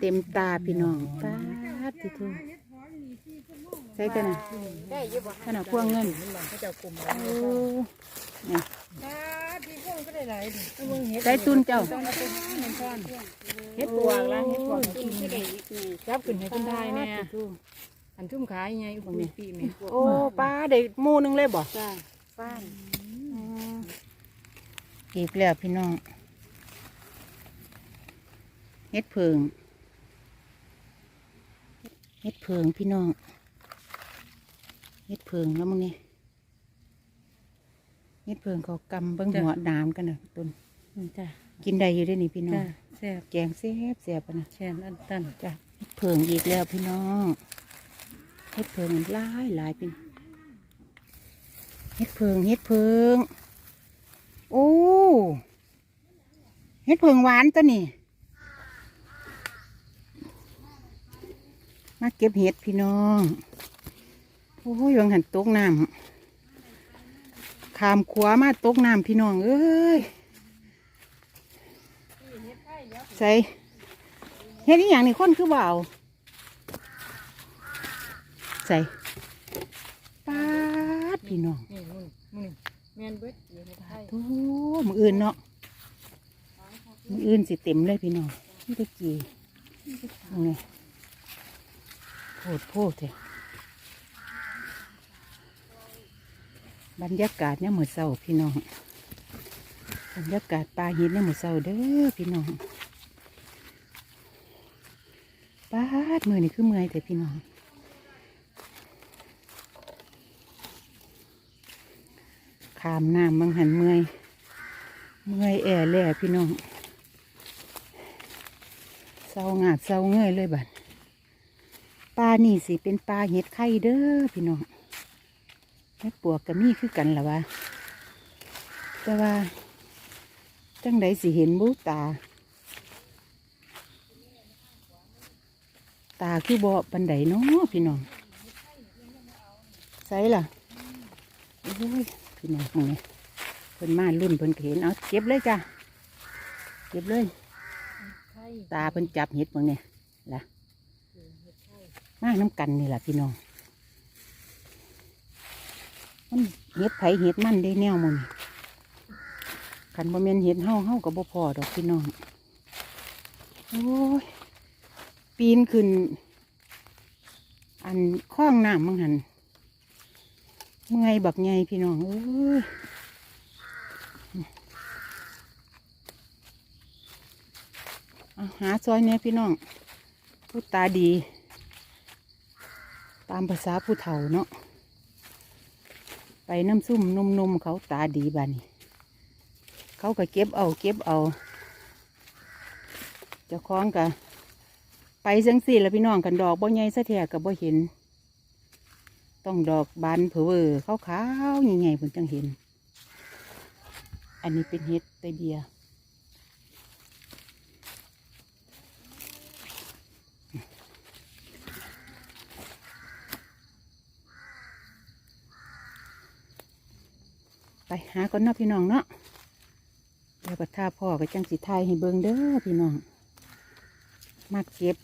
เต็มตาพี่น้องปาดที่ทุ่ใช่กันนะได้อยี่บ่ขนาดพวงเงินมันบังเขาเจ้ากลุ่มโอ้เนี่ยป้าพี่พวงก็ได้หลายดิเบิ่งเฮ็ดใส่ตุนเจ้าต้องเอาไปห้าหนึ่งก้อนเฮ็ดปวกละเฮ็ดปวกกินจับขึ้นให้คุณทายแน่อันชุ่มขายไงพวกนี้ปีแม่โอ้ปลาได้หมูหนึงเลยบ่จ้าป้านอีกแล้วพี่น้องเฮ็ดเพิง เฮ็ดเพิงพี่น้องเฮ็ดเพิงแล้วมึงนี่เฮ็ดเพิงเขากำเบิ้งหัวน้ำกันนะตุนจ้ากินได้อยู่ได้นี่พี่น้อจ้างแซ่บแกงแซ่บแซ่บอะนะแช่นอันตันจ้ะเฮ็ดเพิงอีกแล้วพี่น้องเฮ็ดเพิงมันหลายหลายเป็นเฮ็ดเพิงเฮ็ดเพิงโอ้เฮ็ดเพิงหวานตัวนี่ มาเก็บเห็ดพี่น้อง โอ้ยยังหันตกน้ำขามขวามาตกน้ำพี่น้อง เอ้ยใส่เฮ็ดอีหยังนี่คนคือเบเอาใส่ปาดพี่น้องนี่มึงมึงแม่นเบิดอยู่ในไทยโอ้มืออื่นเนาะมืออื่นสิเต็มเลยพี่น้องนี่ตะกี้นี่ โพดโพดเถอะบรรยากาศเนี่ยามมือเศร้าพี่น้อง บรรยากาศปลาหินเนี่ยามมือเศร้าเด้อพี่น้องปาดมือนี่คือเมื่อยแต่พี่น้อง ขามน้ำบางหันเมื่อย เมื่อยแอ่แหล่พี่น้องเศร้างาดเศร้าเงยเลยบัด ปลานี่สิเป็นปลาเห็ดไข่เด้อพี่น้องเห็ดปวกกับมีคือกันล่ะวะแต่ว่าจังใดสิเห็นบูตา ตาคือบ่ปันไดเนาะพี่น้องใส่ล่ะโอ้ยพี่น้องมึงเนี่ยเพิ่นมารุ่นเพิ่นเห็นเอาเก็บเลยจ้ะเก็บเลย ตาเพิ่นจับเห็ดมึงเนี่ย มาน้ำกันนี่แหละพี่น้อง มันเห็ดไผ่เห็ดมันได้แนวมันขันบ่แม่นเห็ดเฮาเฮากับบ่พอดอกพี่น้อง โอ้ย ปีนขึ้น อันคล้องน้ำมังหัน เมื่อยบักใหญ่พี่น้องเอ้ยอาหาซอยเนี่ยพี่น้องผู้ตาดี ตามภาษาผู้เฒ่าเนาะไปน้ำซุ่มนมๆเขาตาดีบานี่เขาก็เก็บเอาเก็บเอาเจ้าของกะไปจังสี่ละพี่น้องกันดอกบ่ใหญ่ซะแท้กับบ่เห็น ต้องดอกบานเผอเวอขาวขาวๆใหญ่ๆเพิ่นจังเห็น อันนี้เป็นเห็ดไตเบีย ไปหาก่อนเนาะพี่น้องเนาะเดี๋ยวก็ท่าพ่อก็จังสิทยให้เบิงเด้อพี่น้อง มักเก็บ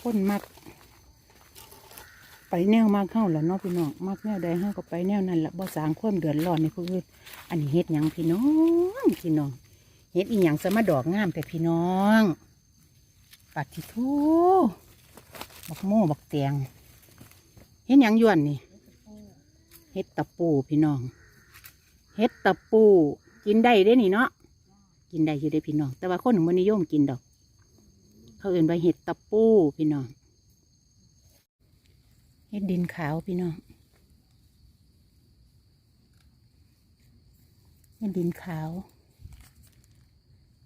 คนมัก ไปแนวมากเข้าแล้วเนาะพี่น้องมากแนวใดห้าก็ไปแนวนั้นละบ่สางความเดือดร้อนในผู้อื่นอันนี้เฮ็ดหยังพี่น้องพี่น้องเฮ็ดอีหยังสมาดอกงามแต่พี่น้องปัดที่ทูบักโม่บักเตียงเฮ็ดหยังยวนนี่ เฮ็ดตะปูพี่น้องเฮ็ดตะปู กินได้เด้นี่เนาะ กินได้อยู่ได้พี่น้อง แต่ว่าคนหนึ่งมันนิยมกินดอก เขาเอื่นว่าเห็ดตะปูพี่น้องเฮ็ดดินขาวพี่น้องเฮ็ดดินขาว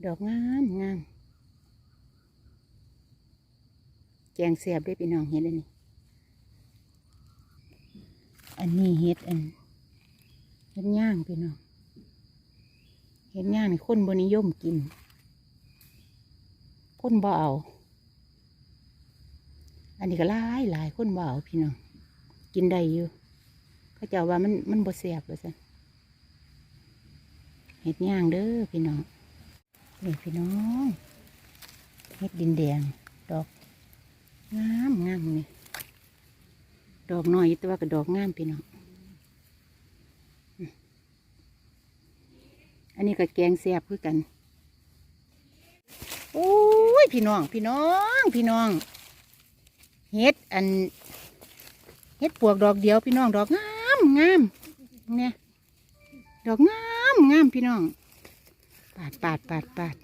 ดอกงามงาม แกงเสียบได้พี่น้องเห็ดอันนี้ อันนี้เห็ดอันเห็ดย่างพี่น้องเห็ดย่างนี่คนบนิยมกิน คนบ่เอา อันนี้ก็หลายหลายคนบ่เอาพี่น้องกินได้อยู่เขาเจ้าว่ามันมันบ่แซ่บเลยสิเห็ดย่างเด้อพี่น้องนี่พี่น้องเฮ็ดดินแดงดอกงามงามนี่ ดอกน้อยอีแต่ว่าก็ดอกงามพี่น้องอันนี้ก็แกงแซ่บคือกันโอ้ยพี่น้อง พี่น้อง พี่น้องเฮ็ดอันเฮ็ดปวกดอกเดียวพี่น้องดอกงามงามเนี่ยดอกงามงามพี่น้อง ปาดปาดปาดปาด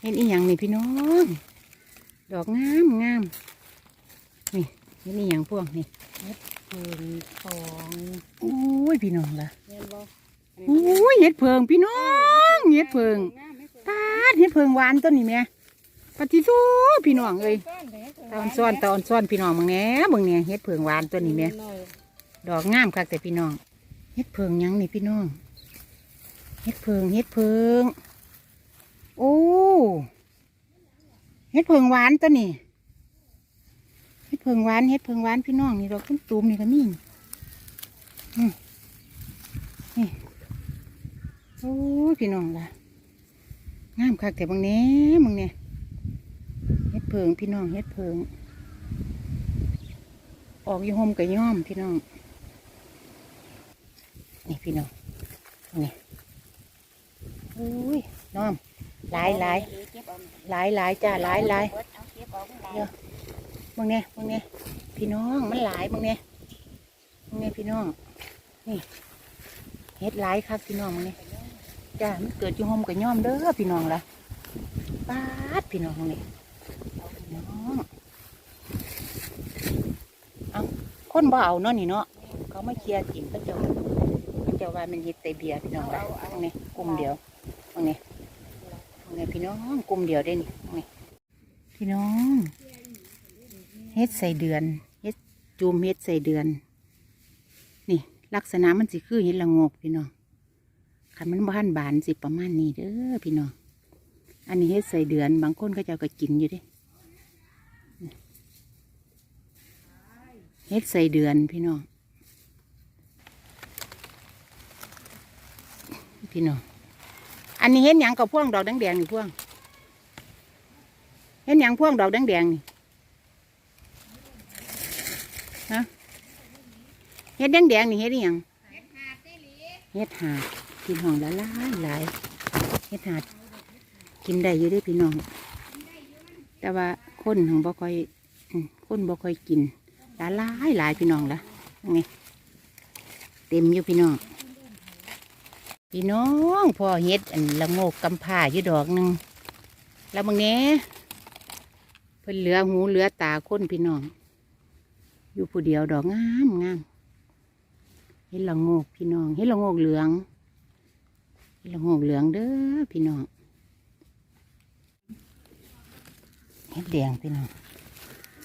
เห็นอีหยังนี่พี่น้อง ดอกงามงาม นี่เห็นอีหยังพวกนี่เพิ่นทองโอ้ยพี่น้องล่ะแม่นบ่โอ้ยเห็ดเพิงพี่น้องเห็ดเพิงตาดเห็ดเพิงหวานต้นนี่แม่ปฏิโซพี่น้องเอ้ยตาอนซ้อนตาอนซ้อนพี่น้องมึงแหน่มึงเนี่ยเห็ดเพิงหวานต้นนี่แม่ดอกงามคักแต่พี่น้องเฮ็ดเพิงหยังนี่พี่น้องเฮ็ดเพิงเฮ็ดเพิงโอ้เฮ็ดเพิงหวานตัวนี้เฮ็ดเพิงหวานเฮ็ดเพิงหวานพี่น้องนี่ดอกตุ้มตูมๆนี่ก็มีนี่อืมนี่โอ้ยพี่น้องล่ะงามคักแต่บางเนี้ยมึงเนี่ยเฮ็ดเพิงพี่น้องเฮ็ดเพิง ออกอยู่ห่มกับย่อมพี่น้องนี่พี่น้องนี่โอ้ยน้อมหลายหลายหลายหลายจ้าหลายหลายเดี๋ยว มึงเนี่ยมึงเนี่ยพี่น้องมันหลายมึงเนี่ยมึงเนี่ยพี่น้องนี่เฮ็ดหลายคักพี่น้องมึงเนี่ยจ้ามันเกิดอยู่ห่มกับย่อมเด้อพี่น้องละป้าดพี่น้องนี่พี่น้องเอาคนบ่เอาเนาะนี่เนาะเขาไม่เคลียร์กินก็จบเจ้าว่ามันเฮ็ดแต่เบียร์พี่น้องละตรงเนี้กลุ่มเดียวตรงเนี้ตรงเนี้พี่น้องกลุ่มเดียวได้นี่ตรงเนี้พี่น้อง เฮ็ดใส่เดือนเฮ็ดจูมเฮ็ดใส่เดือน นี่ ลักษณะมันสิคือเฮ็ดละงกพี่น้องคันมันบ้านบานสิประมาณนี้เด้อพี่น้องอันนี้เฮ็ดใส่เดือน บางคนก็จ้าก็กินอยู่ด้เฮ็ดใส่เดือนพี่น้องพี่น้องอันนี้เห็นหยังกับพ่วงดอกแดงๆนี่พ่วง เห็นหยังพ่วงดอกแดงๆนี่ ฮะ เห็ดแดงๆนี่เห็ดอิหยังเห็ดหาดพี่น้องละลายหลายเห็ดหาดกินได้อยู่เด้อพี่น้อง แต่ว่าคนของบ่ค่อยอืมคนบ่ค่อยกินละลายหลายพี่น้องละไงเต็มอยู่พี่น้องพี่น้องพ่อเฮ็ดอันละโงกกำผ้าอยู่ดอกหนึ่งแล้วบางเนี้ยเพิ่นเหลือหูเหลือตาคนพี่น้อง อยู่ผู้เดียวดอกงามงาม เฮ็ดละโงกพี่น้องเฮ็ดละโงกเหลืองเฮ็ดละโงกเหลืองเด้อพี่น้องเฮ็ดแดงพี่น้อง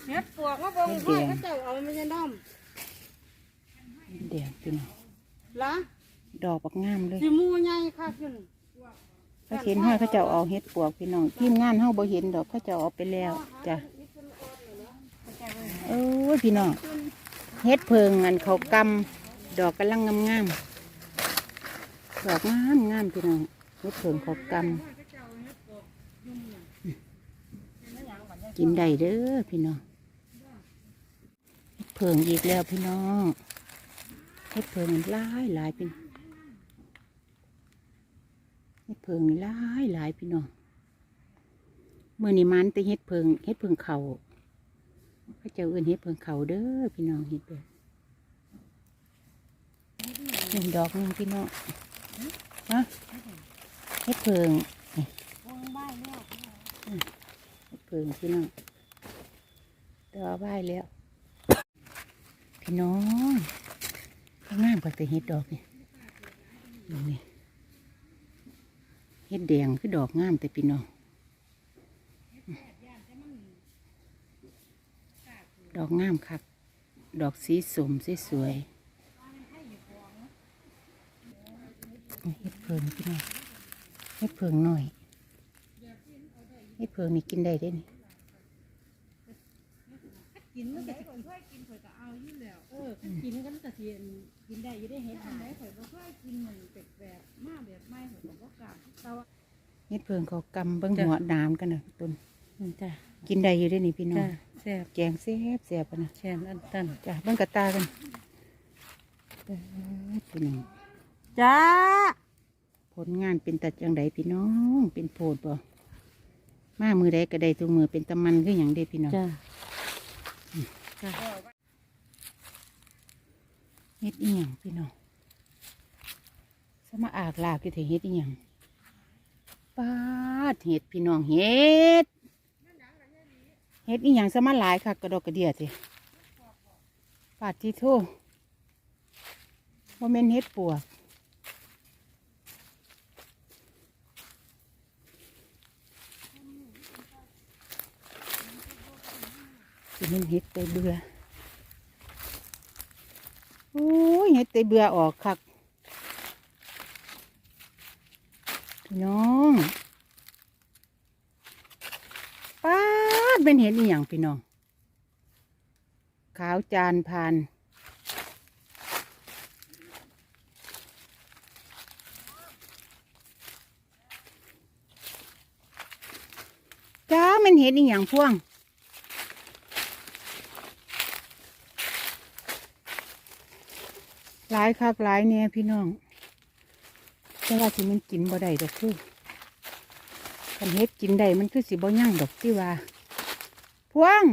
เฮ็ดปวกมาเบิ่งเฮ็ดแดงให้เขาเจ้าเอามันจะน้อมเฮ็ดแดงพี่น้องละดอกบักงามเลยสิหมูใหญ่คักอยู่นี่เขาเห็นห้อยเขาเจะเอาเฮ็ดปวกพี่น้องทีมงานเฮาบ่เห็นดอกเขาเจะเอาไปแล้วจ้ะโอ้ยพี่น้องเฮ็ดเพิงอันเขากำ ดอกกำลังงามงามๆดอกงามงามพี่น้องเฮ็ดเพิงเขากำกินได้เด้อพี่น้องเฮ็ดเพิงอีกแล้วพี่น้องเฮ็ดเพิงมันหลายหลายพี่เฮ็ดเพิงนี่หลายหลายพี่น้องเมื่อนี้มันแต่เฮ็ดเพิงเฮ็ดเพิงเขาพระเจ้าเอื้นเฮ็ดเพิ่งเขาเด้อพี่น้องเฮ็ดเด้อ หนึ่งดอกนึงพี่น้องฮะเฮ็ดเพิ่งนี่เฮ็ดเพิ่งพี่น้องเต่ว่าใบแล้ว พี่น้องข้างงามกว่าแต่เฮ็ดดอกนี่ดูนี่เฮ็ดแดงคือดอกงามแต่พี่น้องดอกงามคักดอกสีสมสีสวย เฮ็ดเพิงพี่น้องเฮ็ดเพิงหน่อยเฮ็ดเพิงนี่กินได้เด้นี่กินมันก็สิกินข่อยก็เอาอยู่แล้วเออกินกันก็สิกินได้อยู่ได้เฮ็ดได้ข่อยบ่เคยกินมันแปลกๆมาแบบใหม่ข่อยก็บ่กล้าแต่ว่าเฮ็ดเพิงเขากำเบิ่งหัวหนามกันน่ะต้นนี่จ้ะกินได้อยู่ได้อนี่พี่น้อจ้ะงแซ่บแกงแซ่บแซ่บปะนะแช่นอันตันจ้ะเบิ่งกระตากันเอ้ยพี่น้อง จ้า ผลงานเป็นตัดจังไดพี่น้อง เป็นโพดบ่มามือใดก็ได้ทุกมือเป็นตะมันคือหยังเด้พี่น้องจ้าจ้าเฮ็ดอีหยังพี่น้องสมาอากลากอยู่เถอะเฮ็ดอีหยังปาดเฮ็ดพี่น้องเฮ็ดเฮ็ดอีหยังสมาหลายค่ะกระดอกกระเดียเถอะปาดที่โทว่าแม่นเฮ็ดปวก ม่นเฮ็ดไปเบื่อโอ้ยเฮ็ดแต่เบื่อออกคักพี่น้องป้าดเป็นเห็นอีหยังพี่น้อง ขาวจานพานจ้ามันเห็นอีหยังพ่วง ลายคักหลายเนี่ยพี่น้องแต่ว่าที่มันกินบ่ได้ดอกคือคันเฮ็ดกินได้มันคือสิบ่ยั่งดอกที่ว่า พวง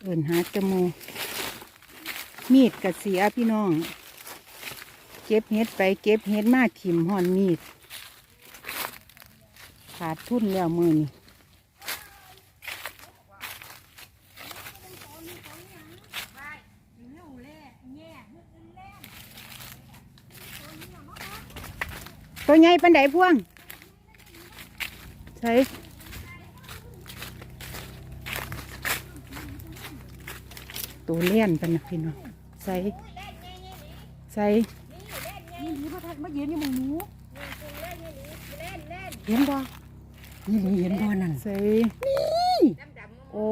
เอิ่นหาจมูมีดกระเสียพี่น้อง เก็บเฮ็ดไปเก็บเฮ็ดมาถิ่มห่อนมีด ขาดทุนแล้วมือนี่ ตัวใหญ่ปันไดพ่วงใช่ตัวเลี้ยนปันนะพี่น้องใส่ใส่นี่มาทักมาเยืนอยู่มึงหนูเห็นบ่นี่มึงเห็นบ่นั่นใส่นี่โอ้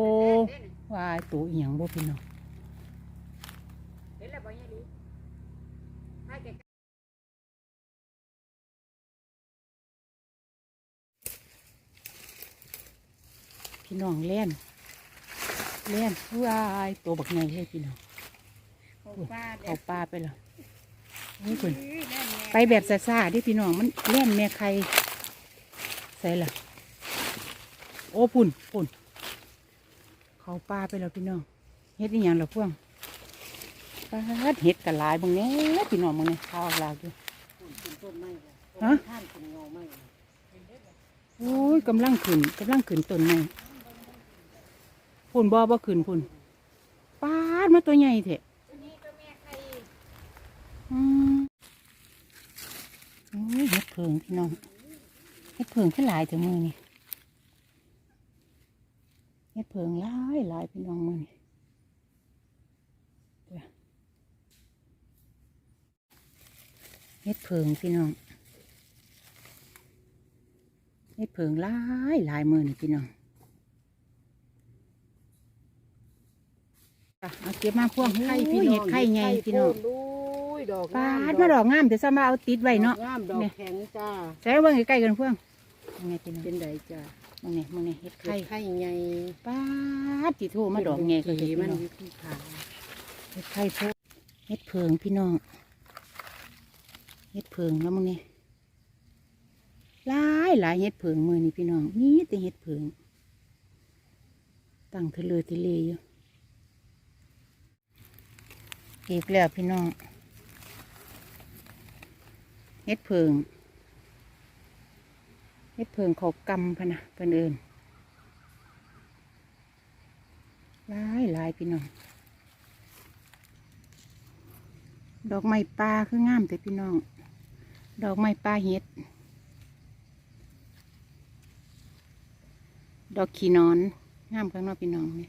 วายตัวเอียงบ่พี่น้อง พี่น้องเล่นเล่นวายตัวบักใหญ่เลยพี่น้องป้าเอาปลาไปแล้วนี่คุณไปแบบซาๆเดิพี่น้องมันเล่นแม่ใครใส่ละโอ้ปุ่นปุ่นเขาปลาไปแล้วพี่น้องเฮ็ดอีหยังล่ะพวงปลาเฮ็ดกะหลายบางแนี้พี่น้องบางแนี้ข้าวหลากอยู่ฮะโอ้ยกำลังขึ้นกำลังขึ้นต้นไม้ พุ่นบ่บ่ขึ้นพุ่นปาดมาตัวใหญ่เถอะอืมโอ้ยเห็ดเพิงพี่น้องเห็ดเพิงขึ้นหลายถึงมือนี่เห็ดเพิงหลายหลายพี่น้องมือนี่เด้อเห็ดเพิงพี่น้องเห็ดเพิงหลายหลายมือนี่พี่น้องอะ เอาเก็บมาพวงไข่พี่น้องเห็ดไข่ไงพี่น้องดูยดอกปาดมาดอกงามเดี๋ยวซ้ำมาเอาติดไว้เนาะงามดอกแข็งจ้าใส่เบิ่งใกล้ๆกันเพื่อนมึงไงพี่น้องเป็นไดจ้ามึงไงมึงไงเฮ็ดไข่ไข่ไงปาดที่โทมาดอกไงก็ก็เฮ็ดมัมันนอยู่ที่ขาเฮ็ดไข่พวกเฮ็ดเพิงพี่น้องเฮ็ดเพิงแล้วมึงไงหลายหลายเฮ็ดเพิงมือนี่พี่น้องนี่แต่เฮ็ดเพิงตั้งทะเลทะเลอยู่ อีกแล้วพี่น้องเฮ็ดเพิงเฮ็ดเพิงเขากำพะนะเพิ่นเอิญลายลายพี่น้อง ดอกไม้ป่าคืองามแต่พี่น้อง ดอกไม้ป่าเฮ็ด ดอกขี้นอน งามข้างนอกพี่น้องนี่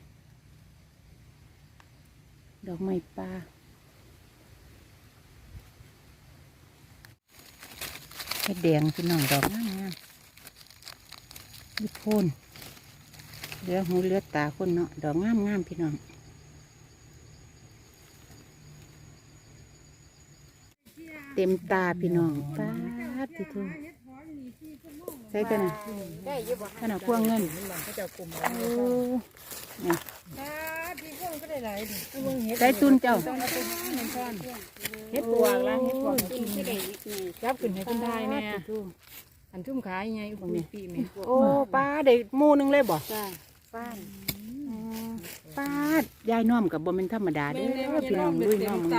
ดอกไม้ป่า เฮ็ดแดงพี่น้องดอกงามงามยี่พูนเหลือหูเหลือตาคนเนาะดอกงามงามพี่น้องเต็มตาพี่น้องป้าดที่ทุใส่กันนะได้อยี่บ่ขนาดพวงเงินมันมันก็จะกลุ่มโอ้ นี่ตาที่พวงก็ได้หลายดิเอามึงเฮ็ดใส่ตุนเจ้าต้องเอาไปหาเงินซ่อนเฮ็ดปวกละเฮ็ดปวกกินก็ได้จับขึ้นให้คนไทยแน่อันทุ่มขายไงอุปนิปีแม่โอ้ปลาได้หมูหนึงเลยบ่จ้าป้านปลายายน้อมกับบ่แม่นธรรมดาเด้อพี่น้องลุยน้อมมึง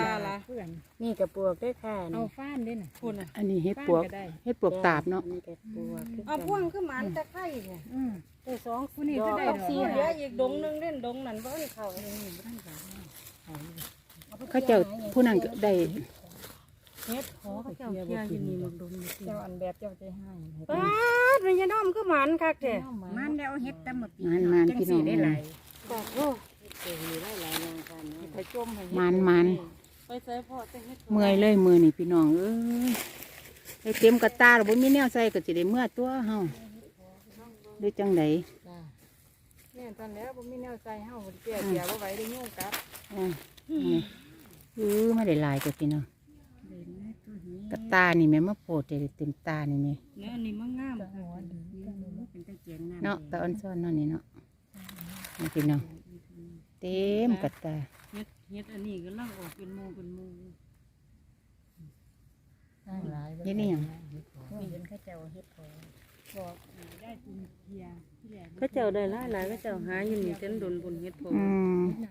เพื่อนนี่กระปวกด้วยค่ะเอาฟ้านเด้น่ะคุณน่ะอันนี้เฮ็ดปวกฟ้านได้เฮ็ดปวกตาบเนาะนี่กระปวกเอาพวงขึ้นมาตะไคร้เนี่ยอืม ได้สองผู้นี้ก็ได้ดดออกกสีสีเหเหลืลือออีกดงหนึงเล่นดงนั้นบ่ให้เข้าเขาเจ้าผู้นั้นก็ได้เฮ็ดขอเขาเจ้าเที่ยวอยู่นี่มันดงนี่เจ้าอันแบบเจ้าใจให้ป้าดมันจะน้อมคือหมันคักแท้มันแล้วเฮ็ดตำหมดมานมานพี่น้องได้หลายปากโอ้เก่งมีหลายหลายอย่างกันเนาะไปจมให้มานมานไปใส่พ่อแต่เฮ็ดเมื่อยเลยมือนี่พี่น้องเอ้ยได้เต็มกระตาแล้วบ่มีแนวใส่ก็สิได้เมื่อตัวเฮา หรือจังไดจ้าเนี่ยตอนแล้วผมมีแนวใจเฮาเสียเสียบ่ไหวได้ยุ่งกัดอ่านี่เออไม่ได้หลายกับพี่น้องกระตานี่แม่มาโปรดได้เต็มตานี่แม่เนื้อนี่มันงามหัวดีเป็นตะเกียงน้ำเนาะตาอ่อนซ้อนเนาะนี่เนาะนี่พี่น้องเต็มกระตาเฮ็ดเฮ็ดอันนี้ก็ลังออกเป็นหมู่เป็นหมู่เฮ็ดนี่หยังมีเห็นเขาเจ้าเฮ็ดขอ บอกได้ตุนเทียที่แหลเขาเจ้าได้หลายหลายเขาเจ้าหาอยู่นี่จนโดนบนเฮ็ดพออืม